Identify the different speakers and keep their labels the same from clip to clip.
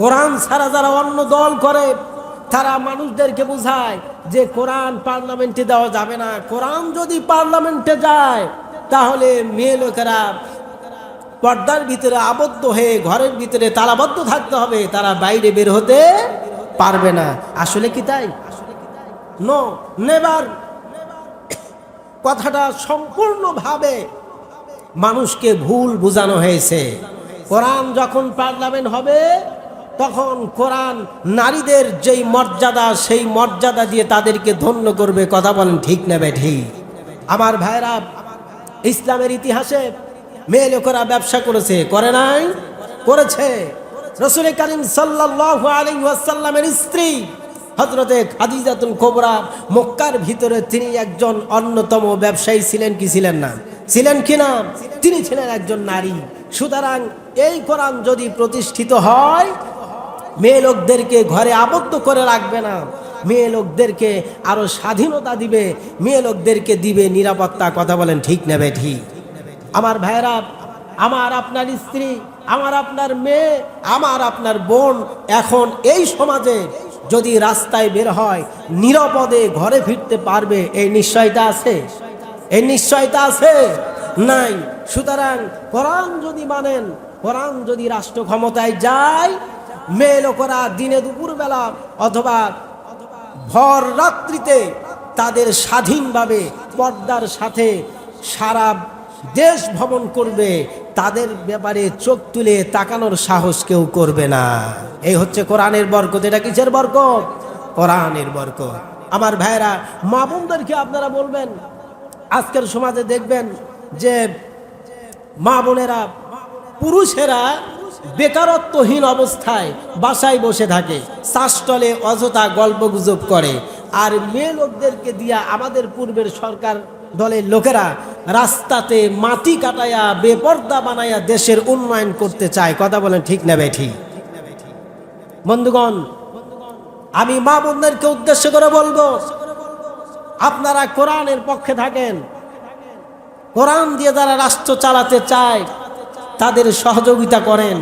Speaker 1: কোরআন ছাড়া যারা অন্য দল করে, তারা মানুষদেরকে বোঝায় যে কোরআন পার্লামেন্টে দেওয়া যাবে না। কোরআন যদি পার্লামেন্টে যায়, তাহলে মেয়ে লোকেরা পর্দার ভিতরে আবদ্ধ হয়ে, ঘরের ভিতরে তালাবদ্ধ থাকতে হবে, তারা বাইরে বের হতে পারবে না। আসলে কি তাই? নো নেবার কথাটা সম্পূর্ণভাবে মানুষকে ভুল বোঝানো হয়েছে। কোরআন যখন পার্লামেন্ট হবে তখন কোরআন নারীদের যেই মর্যাদা, সেই মর্যাদা দিয়ে তাদেরকে ধন্য করবে, কথা বলেন ঠিক নেবে ঠিক? আমার ভাইরা, ইসলামের ইতিহাসে মেয়ে লোকেরা ব্যবসা করেছে, করে নাই? করেছে। রসুল করিম সাল্লাহ আলী ওয়াসাল্লামের স্ত্রী হজরতে খাদিজাতুল কোবরা, মক্কার ভিতরে তিনি একজন অন্যতম ব্যবসায়ী ছিলেন কি ছিলেন না? ছিলেন কি না? তিনি ছিলেন একজন নারী। সুতরাং এই কোরআন যদি প্রতিষ্ঠিত হয় মেয়ে লোকদেরকে ঘরে আবদ্ধ করে রাখবে না। মেয়ে লোকদেরকে আরও স্বাধীনতা দিবে। মেয়ে লোকদেরকে দিবে নিরাপত্তা, কথা বলেন ঠিক নেবে ঠিক? আমার ভাইরা আমার আপনার স্ত্রী, আমার আপনার মেয়ে, আমার আপনার বোন, এখন এই সমাজে যদি রাস্তায় বের হয়, নিরাপদে ঘরে ফিরতে পারবে, এই নিশ্চয়তা আছে? এই নিশ্চয়তা আছে? নাই। সুতরাং কোরআন যদি মানেন, কোরআন যদি রাষ্ট্র ক্ষমতায় যায় মেয়ে লোকেরা দিনে দুপুরবেলা অথবা ভর রাত্রিতে তাদের স্বাধীনভাবে পর্দার সাথে সারা দেশ ভ্রমণ করবে, তাদের ব্যাপারে চোখ তুলে তাকানোর সাহস কেউ করবে না। এই হচ্ছে কোরআনের বরকত, এটা কিসের বরকত? কোরআনের বরকত। আমার ভাইরা মা বোনদেরকে আপনারা বলবেন, আজকের সমাজে দেখবেন যে মা বোনেরা, পুরুষেরা বেকারত্বহীন অবস্থায় বাসায় বসে থাকে চাষটলে অযথা গল্প গুজব করে। আর মেয়ে লোকদেরকে দিয়া আমাদের পূর্বের সরকার দলের লোকেরা রাস্তাতে মাটি কাটায়া বেপর্দা বানায়া দেশের উন্নয়ন করতে চায়। কথা বলেন ঠিক নেবে ঠিক বন্ধুগণ, আমি মা বোনদেরকে উদ্দেশ্য করে বলব, আপনারা কোরআনের পক্ষে থাকেন। কোরআন দিয়ে যারা রাষ্ট্র চালাতে চায়, তাদের সহযোগিতা করেন।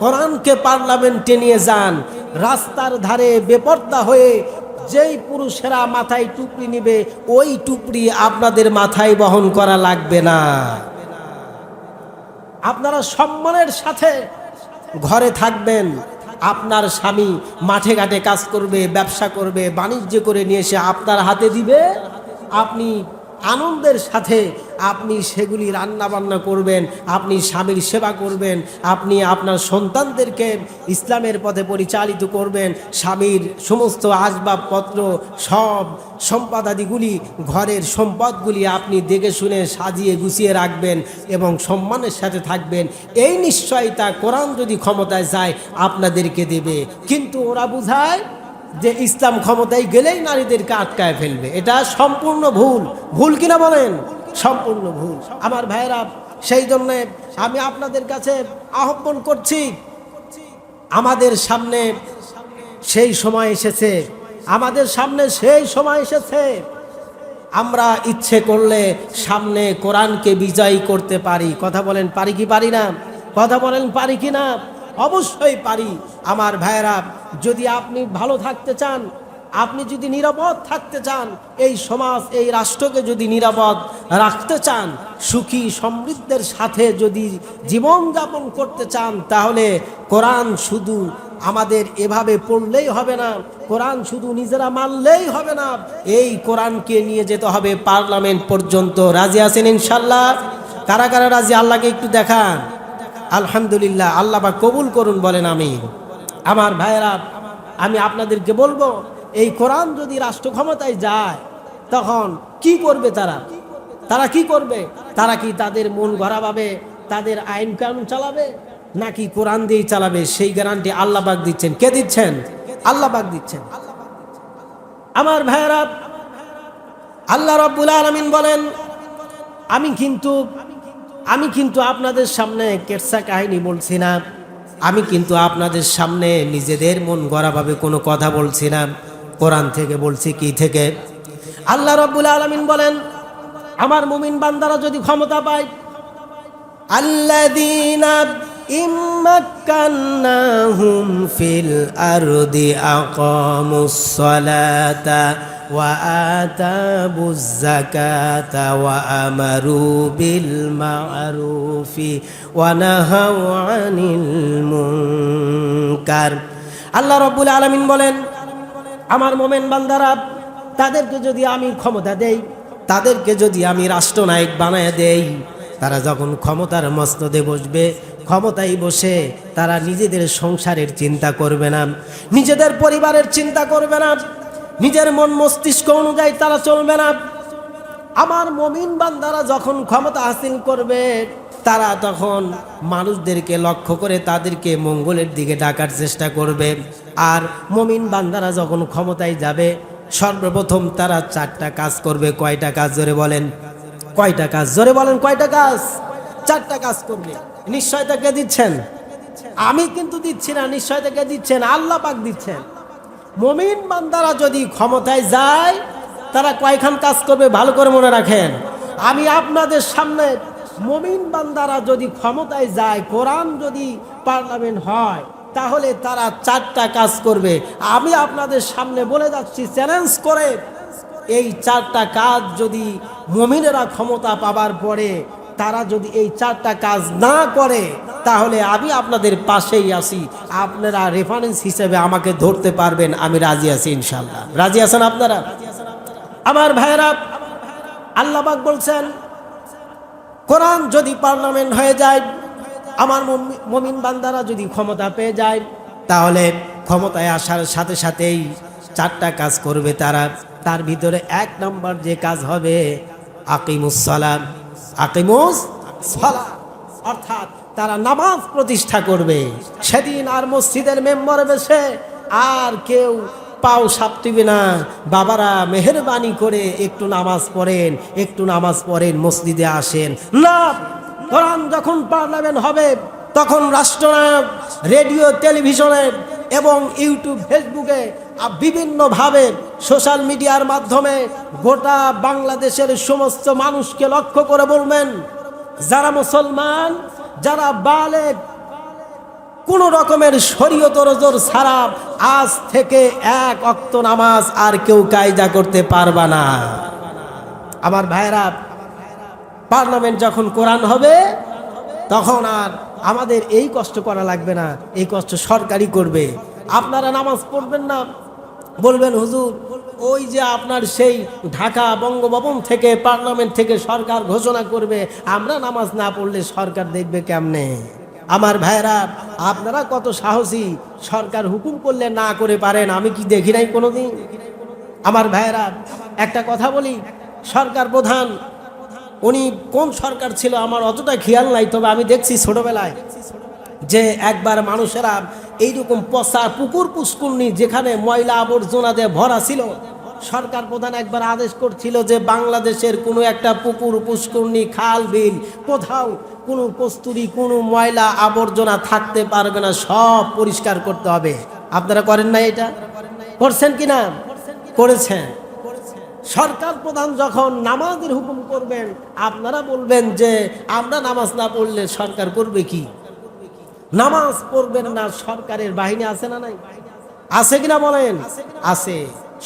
Speaker 1: কোরআনকে পার্লামেন্টে নিয়ে যান। রাস্তার ধারে বেপর্দা হয়ে যেই পুরুষেরা মাথায় টুপড়ি নিবে, ওই টুপড়ি আপনাদের মাথায় বহন করা লাগবে না। আপনারা সম্মানের সাথে ঘরে থাকবেন। আপনার স্বামী মাঠে ঘাটে কাজ করবে, ব্যবসা করবে, বাণিজ্য করে নিয়ে এসে আপনার হাতে দিবে। আপনি আনন্দের সাথে আপনি সেগুলি রান্না বান্না করবেন, আপনি স্বামীর সেবা করবেন, আপনি আপনার সন্তানদেরকে ইসলামের পথে পরিচালিত করবেন, স্বামীর সমস্ত আসবাবপত্র, সব সম্পদাদিগুলি, ঘরের সম্পদগুলি আপনি দেখে শুনে সাজিয়ে গুছিয়ে রাখবেন এবং সম্মানের সাথে থাকবেন। এই নিশ্চয়তা কোরআন যদি ক্ষমতায় যায়, আপনাদেরকে দেবে। কিন্তু ওরা বুঝায় যে ইসলাম ক্ষমতায় গেলেই নারীদেরকে আটকায় ফেলবে। এটা সম্পূর্ণ ভুল। ভুল কিনা বলেন? সম্পূর্ণ ভুল। আমার ভাইরা সেই জন্য আমি আপনাদের কাছে আহ্বান করছি, আমাদের সামনে সেই সময় এসেছে, আমাদের সামনে সেই সময় এসেছে। আমরা ইচ্ছে করলে সামনে কোরআনকে বিজয়ী করতে পারি। কথা বলেন পারি কি পারি না? কথা বলেন পারি কি না? অবশ্যই পারি। আমার ভাইয়েরা, যদি আপনি ভালো থাকতে চান, আপনি যদি নিরাপদ থাকতে চান, এই সমাজ, এই রাষ্ট্রকে যদি নিরাপদ রাখতে চান, সুখী সমৃদ্ধের সাথে যদি জীবনযাপন করতে চান, তাহলে কোরআন শুধু আমাদের এভাবে পড়লেই হবে না, কোরআন শুধু নিজেরা মানলেই হবে না, এই কোরআনকে নিয়ে যেতে হবে পার্লামেন্ট পর্যন্ত। রাজি আছেন ইনশাল্লাহ? কারা কারা রাজি? আল্লাহকে একটু দেখান। আলহামদুলিল্লাহ, আল্লাহ বা কবুল করুন বলেন আমি আমার ভাইয়েরা, আমি আপনাদেরকে বলব, এই কোরআন যদি রাষ্ট্র ক্ষমতায় যায়, তখন কি করবে তারা? তারা কি করবে? তারা কি তাদের মন গড়াভাবে তাদের আইন কানুন চালাবে, নাকি কোরআন দিয়েই চালাবে? সেই গ্যারান্টি আল্লাহ বাগ দিচ্ছেন। কে দিচ্ছেন? আল্লাহ বাগ দিচ্ছেন। আমার ভাইয়েরা, আল্লাহ রব্বুল আলমিন বলেন, আমি কিন্তু আমি কিন্তু আপনাদের সামনে কেটসা কাহিনী বলছি না। আমি কিন্তু আপনাদের সামনে নিজেদের মন গড়াভাবে কোনো কথা বলছি না। কোরআন থেকে বলছি, কি থেকে? আল্লাহ রব্বুল আলমিন বলেন, আমার মুমিন বান্দারা যদি ক্ষমতা পায়, আল্লাযীনা সালাতা ওয়া আতাবুজ যাকাতা ওয়া আমারু বিল মা'রুফি ওয়া নাহাউ আনিল মুনকার। আল্লাহ রাব্বুল আলামিন বলেন, আমার মোমেন বান্দারা, তাদেরকে যদি আমি ক্ষমতা দেই, তাদেরকে যদি আমি রাষ্ট্রনায়ক বানায় দেই, তারা যখন ক্ষমতার মস্তদে বসবে ক্ষমতায় বসে তারা নিজেদের সংসারের চিন্তা করবে না, নিজেদের পরিবারের চিন্তা করবে না, নিজের মন মস্তিষ্ক অনুযায়ী তারা চলবে না। আমার মমিন বান্দারা যখন ক্ষমতা হাসিল করবে, তারা তখন মানুষদেরকে লক্ষ্য করে তাদেরকে মঙ্গলের দিকে ডাকার চেষ্টা করবে। আর মমিন বান্দারা যখন ক্ষমতায় যাবে, সর্বপ্রথম তারা চারটা কাজ করবে। কয়টা কাজ? জোরে বলেন। কয়টা কাজ? জোরে বলেন, কয়টা কাজ? চারটা কাজ করবে। নিশ্চয়তা কে দিচ্ছেন? আমি কিন্তু দিচ্ছি না নিশ্চয়তা কে দিচ্ছেন, আল্লাহ পাক দিচ্ছেন। মমিন বান্দারা যদি ক্ষমতায় যায়, তারা কয়খান কাজ করবে ভালো করে মনে রাখেন। আমি আপনাদের সামনে, মমিন বান্দারা যদি ক্ষমতায় যায়, কোরআন যদি পার্লামেন্ট হয়, তাহলে তারা চারটা কাজ করবে। আমি আপনাদের সামনে বলে যাচ্ছি, চ্যালেঞ্জ করে, এই চারটা কাজ যদি মমিনেরা ক্ষমতা পাবার পরে তারা যদি এই চারটা কাজ না করে, তাহলে আমি আপনাদের পাশেই আছি। আপনারা রেফারেন্স হিসেবে আমাকে ধরতে পারবেন, আমি রাজি আছি ইনশাল্লাহ রাজি আছেন আপনারা? আমার ভাইয়েরা আল্লাহবাক বলছেন, কোরআন যদি পার্লামেন্ট হয়ে যায়, আমার মমি- মমিন বান্দারা যদি ক্ষমতা পেয়ে যায়, তাহলে ক্ষমতায় আসার সাথে সাথেই চারটা কাজ করবে তারা। তার ভিতরে এক নম্বর যে কাজ হবে আকিমুস সালাম আকিমুস সালাম অর্থাৎ তারা নামাজ প্রতিষ্ঠা করবে। সেদিন আর মসজিদের মেম্বার বসে আর কেউ পাও সাপটিবে না। বাবারা মেহরবানি করে একটু নামাজ পড়েন, একটু নামাজ পড়েন, মসজিদে আসেন। না কোরআন যখন পার্লামেন্ট হবে, তখন রাষ্ট্রনায়ক, রেডিও, টেলিভিশনে এবং ইউটিউব, ফেসবুকে বিভিন্নভাবে সোশ্যাল মিডিয়ার মাধ্যমে গোটা বাংলাদেশের সমস্ত মানুষকে লক্ষ্য করে বলবেন, যারা মুসলমান, যারা বালেক কোন রকমের শরীয়ত রজর ছাড়া আজ থেকে এক অক্ত নামাজ আর কেউ কায়দা করতে পারবা না। আমার ভাইরা পার্লামেন্ট যখন কোরআন হবে, তখন আর আমাদের এই কষ্ট করা লাগবে না, এই কষ্ট সরকারই করবে। আপনারা নামাজ পড়বেন না বলবেন, হুজুর, ওই যে আপনার সেই ঢাকা বঙ্গভবন থেকে পার্লামেন্ট থেকে সরকার ঘোষণা করবে, আমরা নামাজ না পড়লে সরকার দেখবে কেমনে? আমার ভাইরা আপনারা কত সাহসী, সরকার হুকুম করলে না করে পারেন, আমি কি দেখি নাই কোনোদিন? আমার ভাইরা একটা কথা বলি, সরকার প্রধান, উনি কোন সরকার ছিল আমার অতটা খেয়াল নাই, তবে আমি দেখছি ছোটবেলায় যে একবার মানুষেরা এইরকম পচা পুকুর পুষ্কুরনি যেখানে ময়লা আবর্জনা দিয়ে ভরা ছিল। সরকার প্রধান একবার আদেশ করছিল যে বাংলাদেশের কোনো একটা পুকুর পুষ্কুরনি খাল, বিল কোথাও কোনো কস্তুরি, কোনো ময়লা আবর্জনা থাকতে পারবে না, সব পরিষ্কার করতে হবে। আপনারা করেন না এটা? করছেন কি না? করেছেন। সরকার প্রধান যখন নামাজের হুকুম করবেন, আপনারা বলবেন যে আমরা নামাজ না পড়লে সরকার করবে কি? নামাজ পড়বেন না, সরকারের বাহিনী আছে না নাই? আছে কিনা বলেন? আছে।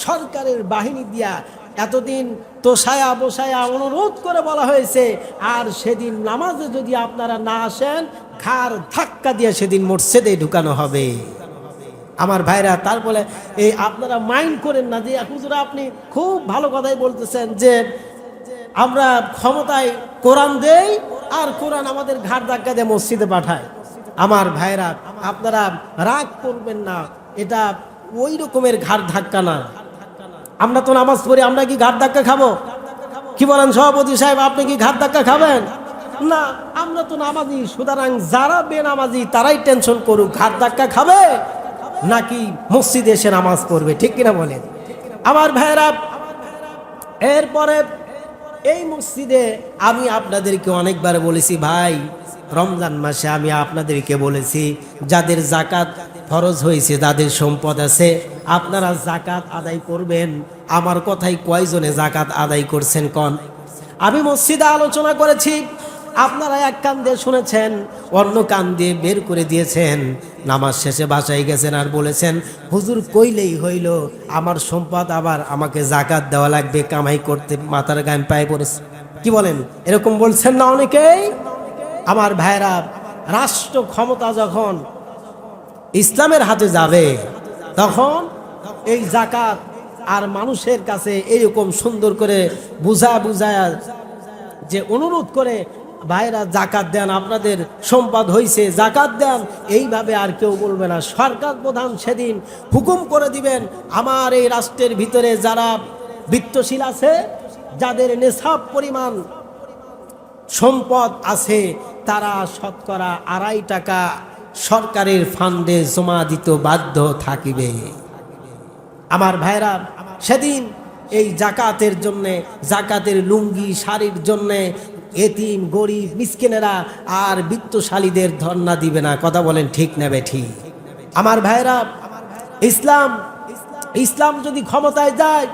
Speaker 1: সরকারের বাহিনী দিয়া এতদিন তোষায়া বসায়া অনুরোধ করে বলা হয়েছে, আর সেদিন নামাজে যদি আপনারা না আসেন, ঘাড় ধাক্কা দিয়ে সেদিন মসজিদে ঢুকানো হবে। আমার ভাইরা, তারপরে এই আপনারা মাইন্ড করেন না যে, হুজুরা আপনি খুব ভালো কথাই বলতেছেন যে, আমরা ক্ষমতায় কোরআন দেই, আর কোরআন আমাদের ঘাট ধাক্কা দিয়ে মসজিদে পাঠায়। আমার ভাইরা, আপনারা রাগ করবেন না, এটা ওই রকমের ঘাট ধাক্কা না। আমরা তো নামাজ পড়ি, আমরা কি ঘাট ধাক্কা খাব? কি বলেন সভাপতি সাহেব, আপনি কি ঘাট ধাক্কা খাবেন? না, আমরা তো নামাজি, সুতরাং যারা বেনামাজি, তারাই টেনশন করুক ঘাট ধাক্কা খাবে? নাকি মসজিদে এসে নামাজ পড়বে, ঠিক কিনা বলেন? আমার ভাইরা, এরপরে এই মসজিদে আমি আপনাদেরকে অনেকবার বলেছি, ভাই, রমজান মাসে আমি আপনাদেরকে বলেছি, যাদের জাকাত ফরজ হয়েছে যাদের সম্পদ আছে। আপনারা জাকাত আদায় করবেন। আমার কথাই কয়জনে জাকাত আদায় করছেন কন? আমি মসজিদে আলোচনা করেছি। আপনারা এক কান দিয়ে শুনেছেন, অন্য কান দিয়ে বের করে দিয়েছেন। নামাজ শেষে বাসায় গেছেন আর বলেছেন, হুজুর কইলেই হইল, আমার সম্পদ আবার আমাকে জাকাত দেওয়া লাগবে, কামাই করতে মাথার গায়ে পায়ে পড়েছে কি বলেন? এরকম বলছেন না অনেকেই? আমার ভাইরা, রাষ্ট্র ক্ষমতা যখন ইসলামের হাতে যাবে, তখন এই জাকাত আর মানুষের কাছে এরকম সুন্দর করে বুঝা বুঝায়া যে অনুরোধ করে ভাইরা জাকাত দেন, আপনাদের সম্পদ হইছে, জাকাত দেন। এইভাবে আর কেউ বলবে না। সরকার প্রধান সেদিন হুকুম করে দিবেন, আমার এই রাষ্ট্রের ভিতরে যারা বৃত্তশীল আছে, যাদের নেশাব পরিমাণ সম্পদ আছে, তারা শতকরা আড়াই টাকা সরকারের ফান্ডে জমা দিতে বাধ্য থাকিবে। আমার ভাইরা, সেদিন এই জাকাতের জন্যে, জাকাতের লুঙ্গি, শাড়ির জন্যে এতিম, গরিব, মিসকিনেরা আর বিত্তশালীদের ধর্ণা দিবে না। কথা বলেন ঠিক নেবে ঠিক আমার ভাইরা ইসলাম ইসলাম যদি ক্ষমতায় যায়,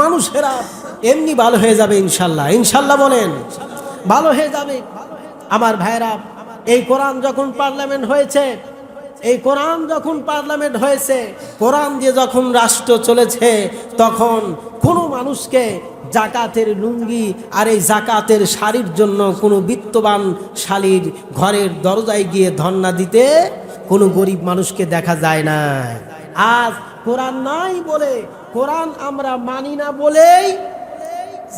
Speaker 1: মানুষেরা এমনি ভালো হয়ে যাবে ইনশাল্লাহ। ইনশাল্লাহ বলেন, ভালো হয়ে যাবে। আমার ভাইরা এই কোরআন যখন পার্লামেন্ট হয়েছে, এই কোরআন যখন পার্লামেন্ট হয়েছে, কোরআন দিয়ে যখন রাষ্ট্র চলেছে, তখন কোনো মানুষকে জাকাতের লুঙ্গি আর এই জাকাতের শাড়ির জন্য কোনো বিত্তবান শালীর ঘরের দরজায় গিয়ে ধর্ণা দিতে কোনো গরিব মানুষকে দেখা যায় না। আজ কোরআন নাই বলে, কোরআন আমরা মানি না বলেই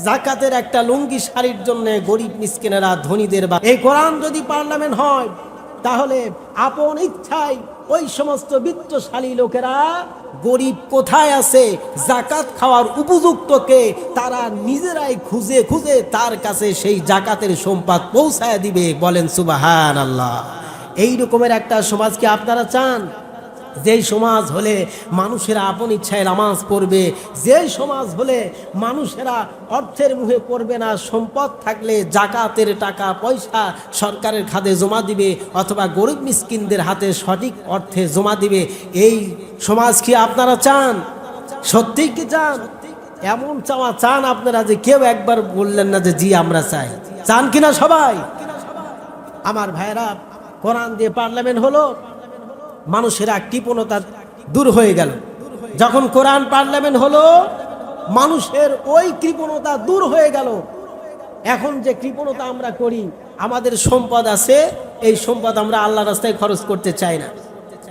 Speaker 1: জাকাতের একটা লুঙ্গি শাড়ির জন্য গরিব মিসকিনেরা ধনীদের বা এই কোরআন যদি পার্লামেন্ট হয়, তাহলে আপন ইচ্ছায় ওই সমস্ত বিত্তশালী লোকেরা গরিব কোথায় আছে? জাকাত খাওয়ার উপযুক্তকে তারা নিজেরাই খুঁজে খুঁজে তার কাছে সেই জাকাতের সম্পদ পৌঁছায় দিবে। বলেন সুবাহান আল্লাহ এই রকমের একটা সমাজকে আপনারা চান? যেই সমাজ হলে মানুষেরা আপন ইচ্ছায় নামাজ পড়বে, যেই সমাজ হলে মানুষেরা অর্থের মুখে পড়বে না, সম্পদ থাকলে জাকাতের টাকা, পয়সা সরকারের খাতে জমা দিবে অথবা গরিব মিসকিনদের হাতে সঠিক অর্থে জমা দিবে, এই সমাজ কি আপনারা চান? সত্যিই কি চান? এমন চাওয়া চান আপনারা যে কেউ একবার বললেন না যে জি, আমরা চাই। চান কিনা সবাই? আমার ভাইরা কোরআন দিয়ে পার্লামেন্ট হলো। মানুষেরা কৃপণতা দূর হয়ে গেল। যখন কোরআন পার্লামেন্ট হলো, মানুষের ওই কৃপণতা দূর হয়ে গেল। এখন যে কৃপণতা আমরা করি, আমাদের সম্পদ আছে, এই সম্পদ আমরা আল্লাহ রাস্তায় খরচ করতে চাই না।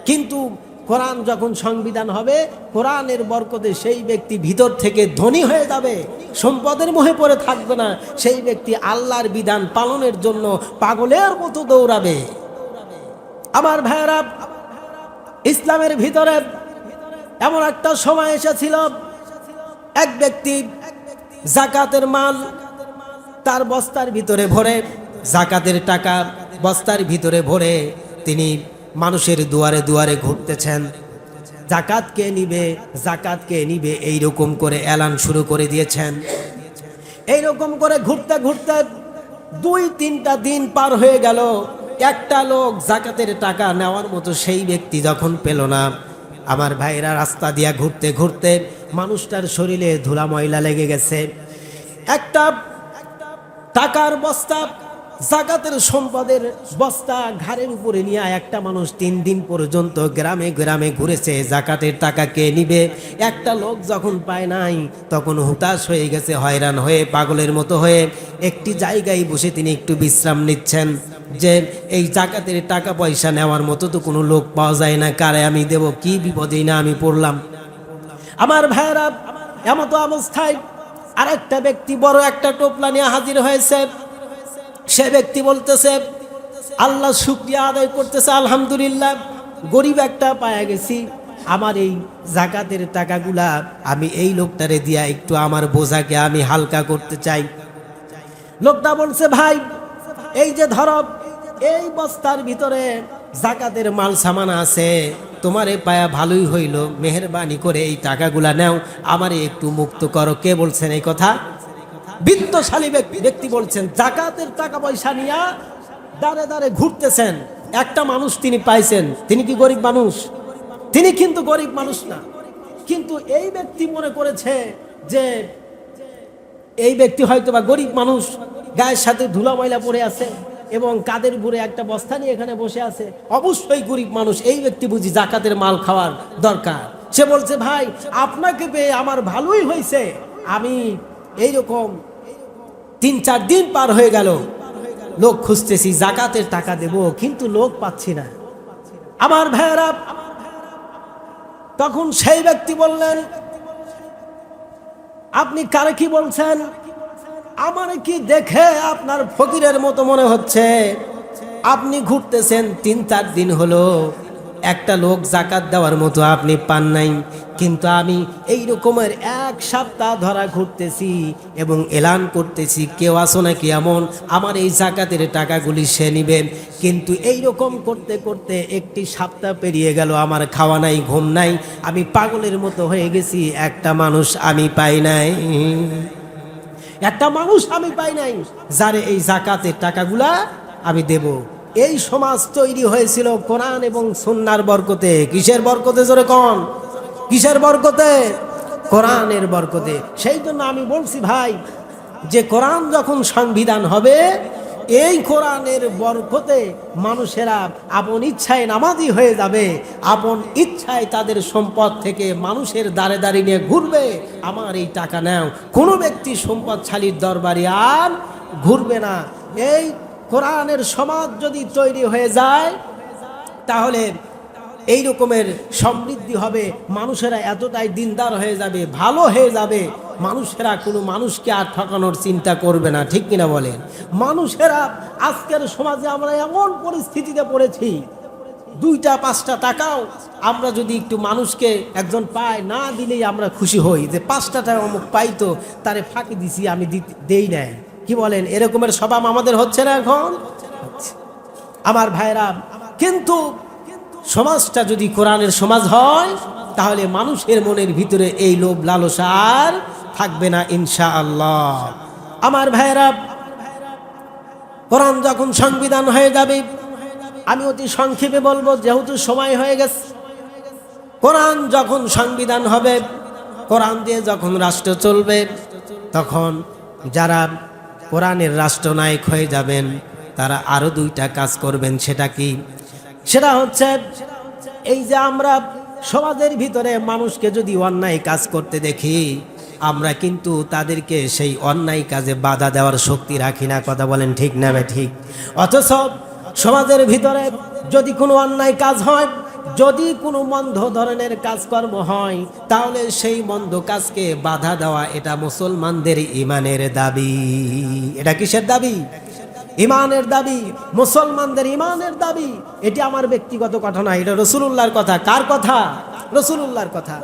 Speaker 1: কিন্তু কোরআন যখন সংবিধান হবে, কোরআনের বরকতে সেই ব্যক্তি ভিতর থেকে ধনী হয়ে যাবে, সম্পদের মোহে পড়ে থাকবে না, সেই ব্যক্তি আল্লাহর বিধান পালনের জন্য পাগলের মতো দৌড়াবে। আমার ভাইয়েরা ইসলামের ভিতরে এমন একটা সময় এসেছিল, এক ব্যক্তি জাকাতের মাল তার বস্তার ভিতরে ভরে, জাকাতের টাকা বস্তার ভিতরে ভরে তিনি মানুষের দুয়ারে দুয়ারে ঘুরতেছেন। জাকাত কে নিবে, জাকাত কে নিবে এইরকম করে এলান শুরু করে দিয়েছেন। এইরকম করে ঘুরতে ঘুরতে দুই তিনটা দিন পার হয়ে গেল একটা লোক জাকাতের টাকা নেওয়ার মতো সেই ব্যক্তি যখন পেল না, আমার ভাইরা রাস্তা দিয়া ঘুরতে ঘুরতে মানুষটার শরীরে ধুলা ময়লা লেগে গেছে। একটা টাকার বস্তা জাকাতের সম্পদের বস্তা ঘাড়ের উপরে নিয়ে একটা মানুষ তিন দিন পর্যন্ত গ্রামে গ্রামে ঘুরেছে। জাকাতের টাকা কে নিবে? একটা লোক যখন পায় নাই, তখন হুতাশ হয়ে গেছে, হয়রান হয়ে, পাগলের মতো হয়ে একটি জায়গায় বসে তিনি একটু বিশ্রাম নিচ্ছেন। যে এই জাকাতের টাকা পয়সা নেওয়ার মতো তো কোনো লোক পাওয়া যায় না, কারে আমি দেব, কি বিপদেই না আমি পড়লাম। আমার ভাইয়েরা, এমতো অবস্থায় আরেকটা ব্যক্তি বড় একটা টোপলা নিয়ে হাজির হয়েছে। সে ব্যক্তি বলতেছে, আল্লাহ শুক্রিয়া আদায় করতেছে, আলহামদুলিল্লাহ। গরিব একটা পায়া গেছি। আমার এই জাকাতের টাকাগুলা আমি এই লোকটারে দিয়া একটু আমার বোঝাকে আমি হালকা করতে চাই। লোকটা বলছে, ভাই, এই যে ধরো, এই বস্তার ভিতরে জাকাতের মাল সামান আছে, তোমার এ পায়া ভালোই হইল, মেহরবানি করে এই টাকাগুলা নাও, আমারে একটু মুক্ত করো। কে বলছেন এই কথা? বিত্তশালী ব্যক্তি বলছেন, জাকাতের টাকা পয়সা নিয়া দাঁড়ে দাঁড়ে ঘুরতেছেন। একটা মানুষ তিনি পাইছেন। তিনি কি গরিব মানুষ? তিনি কিন্তু গরিব মানুষ না। কিন্তু এই ব্যক্তি মনে করেছে যে এই ব্যক্তি হয়তো বা গরিব মানুষ, গায়ের সাথে ধুলা ময়লা পড়ে আছে এবং কাদের উপরে একটা বস্তা নিয়ে এখানে বসে আছে। অবশ্যই গরিব মানুষ। এই ব্যক্তি বুঝি জাকাতের মাল খাওয়ার দরকার। সে বলছে, ভাই, আপনাকে পেয়ে আমার ভালোই হয়েছে আমি এইরকম তিন চার দিন পার হয়ে গেল। লোক খুঁজতেছি, জাকাতের টাকা দেব, কিন্তু লোক পাচ্ছি না। আমার ভাইয়েরা, তখন সেই ব্যক্তি বললেন, আপনি কারে কি বলছেন? আমার কি দেখে আপনার ফকিরের মতো মনে হচ্ছে? আপনি ঘুরতেছেন তিন চার দিন হলো। একটা লোক জাকাত দেওয়ার মতো আপনি পান নাই। কিন্তু আমি এই রকমের এক সপ্তাহ ধরা ঘুরতেছি এবং এলান করতেছি, কেউ আসো নাকি এমন? আমার এই জাকাতের টাকাগুলি সে নিবেন। কিন্তু এই রকম করতে করতে একটি সপ্তাহ পেরিয়ে গেল, আমার খাওয়া নাই, ঘুম নাই। আমি পাগলের মতো হয়ে গেছি, একটা মানুষ আমি পাই নাই। একটা মানুষ আমি পাই নাই, যারে এই জাকাতের টাকাগুলা আমি দেব। এই সমাজ তৈরি হয়েছিল কোরআন এবং সন্ন্যার বরকতে। কিসের বরকতে জোরে কন? কিসের বরকতে? কোরআনের বরকতে। সেই জন্য আমি বলছি ভাই, যে কোরআন যখন সংবিধান হবে, এই কোরআনের বরকতে মানুষেরা আপন ইচ্ছায় নামাজি হয়ে যাবে, আপন ইচ্ছায় তাদের সম্পদ থেকে মানুষের দাঁড়ে দাঁড়িয়ে নিয়ে ঘুরবে। আমার এই টাকা নেও। কোনো ব্যক্তি সম্পদশালীর দরবারে আর ঘুরবে না। এই কোরআনের সমাজ যদি তৈরি হয়ে যায়, তাহলে এই রকমের সমৃদ্ধি হবে, মানুষেরা এতটাই দিনদার হয়ে যাবে, ভালো হয়ে যাবে। মানুষেরা কোনো মানুষকে আর ঠকানোর চিন্তা করবে না, ঠিক কিনা বলেন? মানুষেরা, আজকের সমাজে আমরা এমন পরিস্থিতিতে পড়েছি, দুইটা, পাঁচটা টাকাও আমরা যদি একটু মানুষকে একজন পায়, না দিলেই আমরা খুশি হই, যে পাঁচটা টাকা অমুক পাইতো, তারে ফাঁকি দিছি, আমি দেই না কি বলেন, এরকমের স্বভাব আমাদের হচ্ছে না এখন। আমার ভাইরা, কিন্তু সমাজটা যদি কোরআনের সমাজ হয়, তাহলে মানুষের মনের ভিতরে এই লোভ লালসা আর থাকবে না ইনশা আল্লাহ আমার ভাইরা, কোরআন যখন সংবিধান হয়ে যাবে, আমি অতি সংক্ষেপে বলব, যেহেতু সময় হয়ে গেছে, কোরআন যখন সংবিধান হবে, কোরআন দিয়ে যখন রাষ্ট্র চলবে, তখন যারা কোরআনের রাষ্ট্রনায়ক হয়ে যাবেন, তারা আরও দুইটা কাজ করবেন, সেটা কি? সেটা হচ্ছে, এই যে আমরা সমাজের ভিতরে মানুষকে যদি অন্যায় কাজ করতে দেখি, আমরা কিন্তু তাদেরকে সেই অন্যায় কাজে বাধা দেওয়ার শক্তি রাখি না, কথা বলেন ঠিক না ঠিক। অথচ সমাজের ভিতরে যদি কোনো অন্যায় কাজ হয় যদি কোনো মন্দ ধরনের কাজকর্ম হয়, তাহলে সেই মন্দ কাজকে বাধা দেওয়া এটা মুসলমানদের ইমানের দাবি। এটা কিসের দাবি? ইমানের দাবি। মুসলমানদের ইমানের দাবি। এটি আমার ব্যক্তিগত ঘটনা এটা রসুল্লাহর কথা। কার কথা? রসুল্লাহর কথা।